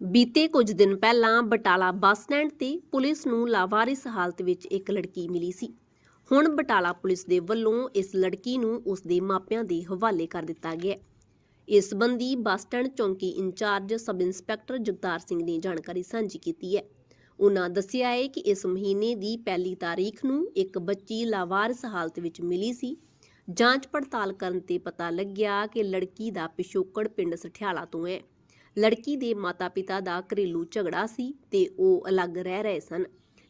ਬੀਤੇ ਕੁਝ ਦਿਨ ਪਹਿਲਾਂ ਬਟਾਲਾ ਬੱਸ ਸਟੈਂਡ ਤੇ ਪੁਲਿਸ ਨੂੰ ਲਾਵਾਰਿਸ ਹਾਲਤ ਵਿੱਚ ਇੱਕ ਲੜਕੀ ਮਿਲੀ ਸੀ। ਹੁਣ ਬਟਾਲਾ ਪੁਲਿਸ ਦੇ ਵੱਲੋਂ ਇਸ ਲੜਕੀ ਨੂੰ ਉਸ ਦੇ ਮਾਪਿਆਂ ਦੇ ਹਵਾਲੇ ਕਰ ਦਿੱਤਾ ਗਿਆ ਹੈ। ਇਸ ਸੰਬੰਧੀ ਬੱਸ ਸਟੈਂਡ ਚੌਂਕੀ incharge sub inspector Jagtar Singh ਨੇ ਜਾਣਕਾਰੀ ਸਾਂਝੀ ਕੀਤੀ ਹੈ। ਉਹਨਾਂ ਦੱਸਿਆ ਹੈ ਕਿ ਇਸ ਮਹੀਨੇ ਦੀ ਪਹਿਲੀ ਤਾਰੀਖ ਨੂੰ ਇੱਕ ਬੱਚੀ ਲਾਵਾਰਿਸ ਹਾਲਤ ਵਿੱਚ ਮਿਲੀ ਸੀ। ਜਾਂਚ ਪੜਤਾਲ ਕਰਨ ਤੇ ਪਤਾ ਲੱਗਿਆ ਕਿ ਲੜਕੀ ਦਾ ਪਿਛੋਕੜ ਪਿੰਡ ਸਠਿਆਲਾ ਤੋਂ ਹੈ। ਲੜਕੀ ਦੇ ਮਾਤਾ-ਪਿਤਾ ਦਾ ਘਰੇਲੂ ਝਗੜਾ ਸੀ ਤੇ ਉਹ ਅਲੱਗ ਰਹਿ ਰਹੇ ਸਨ,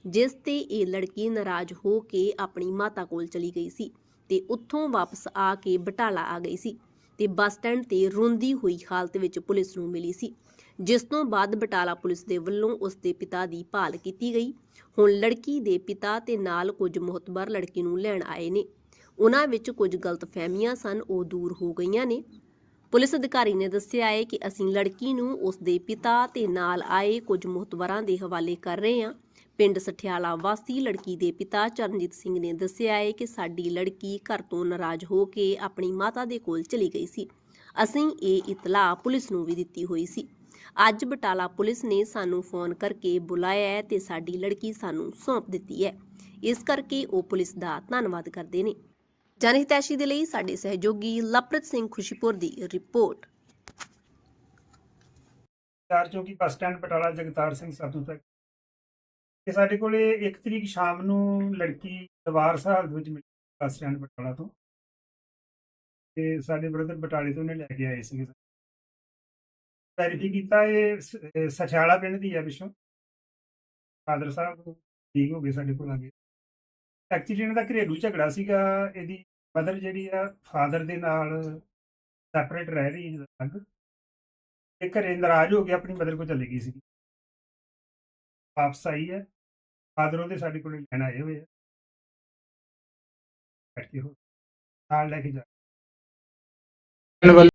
ਜਿਸ ਤੇ ਇਹ ਲੜਕੀ ਨਾਰਾਜ਼ ਹੋ ਕੇ ਆਪਣੀ ਮਾਤਾ ਕੋਲ ਚਲੀ ਗਈ ਸੀ ਤੇ ਉੱਥੋਂ ਵਾਪਸ ਆ ਕੇ ਬਟਾਲਾ ਆ ਗਈ ਸੀ ਤੇ ਬੱਸ ਸਟੈਂਡ ਤੇ ਰੋਂਦੀ ਹੋਈ ਹਾਲਤ ਵਿੱਚ ਪੁਲਿਸ ਨੂੰ ਮਿਲੀ ਸੀ, ਜਿਸ ਤੋਂ ਬਾਅਦ ਬਟਾਲਾ ਪੁਲਿਸ ਦੇ ਵੱਲੋਂ ਉਸ ਦੇ ਪਿਤਾ ਦੀ ਭਾਲ ਕੀਤੀ ਗਈ। ਹੁਣ ਲੜਕੀ ਦੇ ਪਿਤਾ ਤੇ ਨਾਲ ਕੁਝ ਮੁਹਤਬਰ ਲੜਕੀ ਨੂੰ ਲੈਣ ਆਏ ਨੇ। ਉਹਨਾਂ ਵਿੱਚ ਕੁਝ ਗਲਤ ਫਹਿਮੀਆਂ ਸਨ, ਉਹ ਦੂਰ ਹੋ ਗਈਆਂ ਨੇ। ਪੁਲਿਸ ਅਧਿਕਾਰੀ ਨੇ ਦੱਸਿਆ ਹੈ ਕਿ ਅਸੀਂ ਲੜਕੀ ਨੂੰ ਉਸ ਦੇ ਪਿਤਾ ਤੇ ਨਾਲ ਆਏ ਕੁਝ ਮੁਹਤਵਰਾਂ ਦੇ ਹਵਾਲੇ ਕਰ ਰਹੇ ਹਾਂ। ਪਿੰਡ ਸਠਿਆਲਾ ਵਾਸੀ ਲੜਕੀ ਦੇ ਪਿਤਾ ਚਰਨਜੀਤ ਸਿੰਘ ਨੇ ਦੱਸਿਆ ਹੈ ਕਿ ਸਾਡੀ ਲੜਕੀ ਘਰ ਤੋਂ ਨਾਰਾਜ਼ ਹੋ ਕੇ ਆਪਣੀ ਮਾਤਾ ਦੇ ਕੋਲ ਚਲੀ ਗਈ ਸੀ। ਅਸੀਂ ਇਹ ਇਤਲਾਹ ਪੁਲਿਸ ਨੂੰ ਵੀ ਦਿੱਤੀ ਹੋਈ ਸੀ। ਅੱਜ ਬਟਾਲਾ ਪੁਲਿਸ ਨੇ ਸਾਨੂੰ ਫੋਨ ਕਰਕੇ ਬੁਲਾਇਆ ਹੈ ਤੇ ਸਾਡੀ ਲੜਕੀ ਸਾਨੂੰ ਸੌਂਪ ਦਿੱਤੀ ਹੈ। ਇਸ ਕਰਕੇ ਉਹ ਪੁਲਿਸ ਦਾ ਧੰਨਵਾਦ ਕਰਦੇ ਨੇ। ਜਨਹਿਤੈਸ਼ੀ ਦੇ ਲਈ ਸਾਡੇ ਸਹਿਯੋਗੀ ਲਵਪ੍ਰੀਤ ਸਿੰਘ ਖੁਸ਼ੀਪੁਰ ਦੀ ਰਿਪੋਰਟ। ਚਾਰ ਚੌਕੀ ਬੱਸ ਸਟੈਂਡ ਬਟਾਲਾ ਜਗਤਾਰ ਸਿੰਘ ਸਾਧੂ ਤੱਕ। ਤੇ ਸਾਡੇ ਕੋਲੇ 1 ਤਰੀਕ ਸ਼ਾਮ ਨੂੰ ਲੜਕੀ ਦਵਾਰ ਸਾਹਿਬ ਵਿੱਚ ਮਿਲੀ ਬੱਸ ਸਟੈਂਡ ਬਟਾਲਾ ਤੋਂ। ਤੇ ਸਾਡੇ ਬ੍ਰਦਰ ਬਟਾਲੇ ਤੋਂ ਨੇ ਲੈ ਕੇ ਆਏ ਸੀਗੇ। ਵੈਰੀਫਾਈ ਕੀਤਾ, ਇਹ ਸ- ਸਠਿਆਲਾ ਪਿੰਡ ਦੀ ਹੈ ਪਿੱਛੋਂ। ਫਾਦਰ ਸਾਹਿਬ ਠੀਕ ਹੋ ਗਏ ਸਾਡੇ ਕੋਲ ਆ ਗਏ ਐਕਚੁਅਲੀ ਇਹਨਾਂ ਦਾ ਘਰੇਲੂ ਝਗੜਾ ਸੀਗਾ, ਇਹਦੀ ਮਦਰ ਜਿਹੜੀ ਆ ਫਾਦਰ ਦੇ ਨਾਲ ਸੈਪਰੇਟ ਰਹਿ ਰਹੀ ਹੈ ਅਲੱਗ ਤੇ ਘਰੇ ਨਾਰਾਜ਼ ਹੋ ਕੇ ਆਪਣੀ ਮਦਰ ਕੋਲ ਚਲੀ ਗਈ ਸੀ। ਵਾਪਸ ਆਈ ਹੈ ਫਾਦਰ ਉਹਦੇ ਸਾਡੇ ਕੋਲ ਲੈਣ ਆਏ ਹੋਏ ਆ। ਬੈਠ ਕੇ ਹੋ ਨਾਲ ਲੈ ਕੇ ਜਾ।